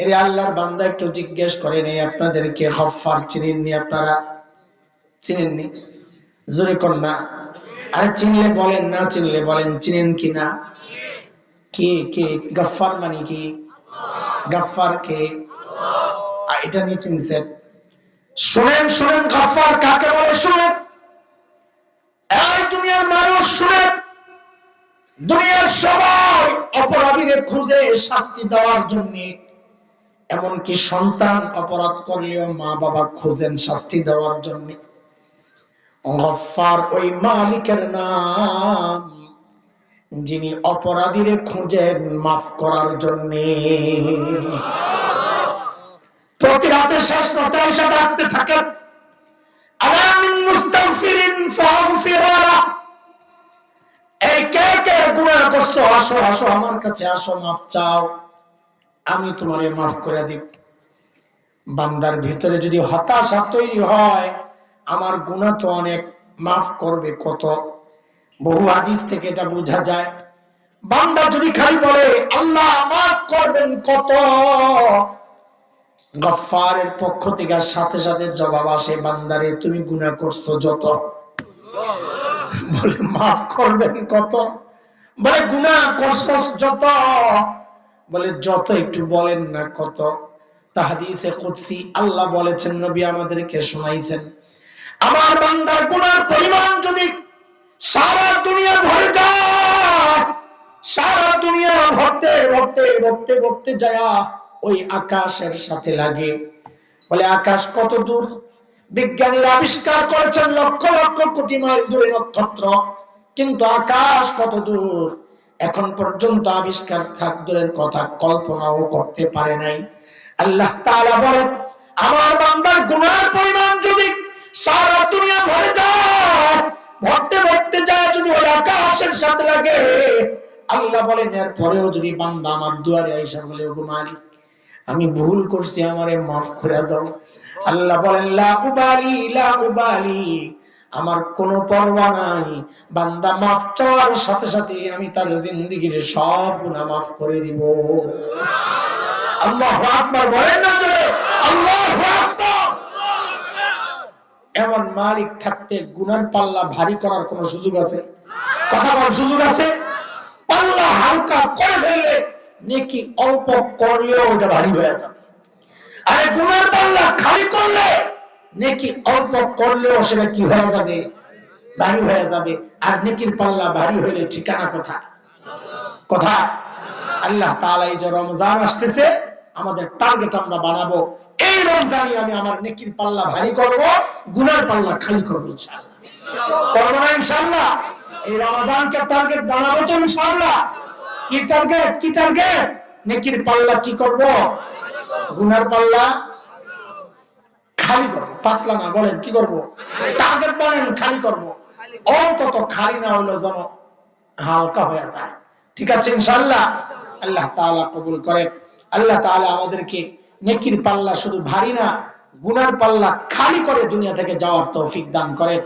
এরে আল্লাহর বান্দা একটু জিজ্ঞেস করে নেই আপনাদেরকে গফফার চিনেননি আপনারা চিনেননি জোরে কর না। আর চিনলে বলেন না, চিনলে বলেন, চিনেন কি না? কে কে, গফফার মানে কি? গফফার কে? এটা নিয়ে চিনছেন? শুনেন শুনেন, গফফার কাকে বলে শুনেন? এই দুনিয়ার মানুষ, শুনেন, দুনিয়ার সবাই অপরাধীরে খুঁজে শাস্তি দেওয়ার জন্য এমনকি সন্তান অপরাধ করলেও মা বাবা খুঁজেন শাস্তি দেওয়ার জন্য। গফফার ওই মালিকের নাম, যিনি অপরাধীরে খুঁজেন মাফ করার জন্য। প্রতি রাতে শেষ রাতে এসে ডাকতে থাকেন এই কে কে আসো আসো, আমার কাছে আসো, মাফ চাও। আমি তোমারে মাফ করে দিব। বান্দার ভিতরে যদি হতাশা তৈরি হয়, আমার গুনাহ তো অনেক, মাফ করবে কত? বহু হাদিস থেকে এটা বোঝা যায়। বান্দা যদি খালি বলে, আল্লাহ মাফ করবেন কত? গফফারের পক্ষ থেকে সাথে সাথে জবাব আসে, বান্দারে, তুমি গুনাহ করছ যত। বলে, মাফ করবেন কত? বলে গুনাহ করছ যত। বলে, যত একটু বলেন না কত। তাহাদিসে কুদসি, আল্লাহ বলেছেন, নবী আমাদেরকে শোনাইছেন। আমার বান্দার গুনার পরিমাণ যদি সারা দুনিয়া ভরে যায়, সারা দুনিয়া ভরতে ভরতে ভরতে ভরতে যায় ওই আকাশের সাথে লাগে। বলে, আকাশ কত দূর? বিজ্ঞানীরা আবিষ্কার করেছেন, লক্ষ লক্ষ কোটি মাইল দূরে নক্ষত্র। কিন্তু আকাশ কত দূর? এখন পর্যন্ত আবিষ্কার থাক কথা কল্পনাও করতে পারে নাই। আল্লাহ তাআলা বলেন, আমার বান্দার গুনার পরিমাণ যদি সারা দুনিয়া ভরে যায়, ভরতে ভরতে যায়, যদি ওই আকাশের সাথে লাগে, আল্লাহ বলেন এর পরেও যদি বান্দা আমার দুয়ারে আইসা বলে, ওগো মালিক, আমি ভুল করছি, আমারে মাফ করে দাও। আল্লাহ বলেন, লা উবালি লা উবালি আমার কোনো পরোয়া নাই। বান্দা মাফ চাওয়ার সাথে সাথে আমি তার জিন্দিগির সব গুনাহ মাফ করে দিব। আল্লাহু আকবার বলেন না আল্লাহু এমন মালিক থাকতে গুনার পাল্লা ভারী করার কোন সুযোগ আছে? কথা বলার সুযোগ আছে? পাল্লা হালকা করে ফেললে নেকি অল্প করলেও ওটা ভারী হয়ে যাবে। আরে গুনার পাল্লা খালি করলে নেকি অল্প করলেও সেটা কি হয়ে যাবে? ভারী হয়ে যাবে। আর নেকির পাল্লা ভারী হইলে ঠিকানা কোথা কথা আল্লাহ তাআলা এই যে রমজান আসতেছে, আমাদের টার্গেট আমরা বানাবো। এই রমজানে আমি আমার নেকির পাল্লা ভারী করব, গুনার পাল্লা খালি করব ইনশাআল্লাহ। ইনশাআল্লাহ? এই রমজানকে টার্গেট বানাবো তো ইনশাআল্লাহ। কি টার্গেট কি টার্গেট নেকির পাল্লা কি করব? গুনার পাল্লা খালি করব। পাতলা না বলেন কি করব? টার্গেট বলেন খালি করব। অন্তত খালি না হইল যেন হালকা হয়ে যায়। ঠিক আছে ইনশাল্লাহ আল্লাহ তাআলা কবুল করেন। আল্লাহ তাআলা আমাদেরকে নেকির পাল্লা শুধু ভারী না গুনার পাল্লা খালি করে দুনিয়া থেকে যাওয়ার তৌফিক দান করেন।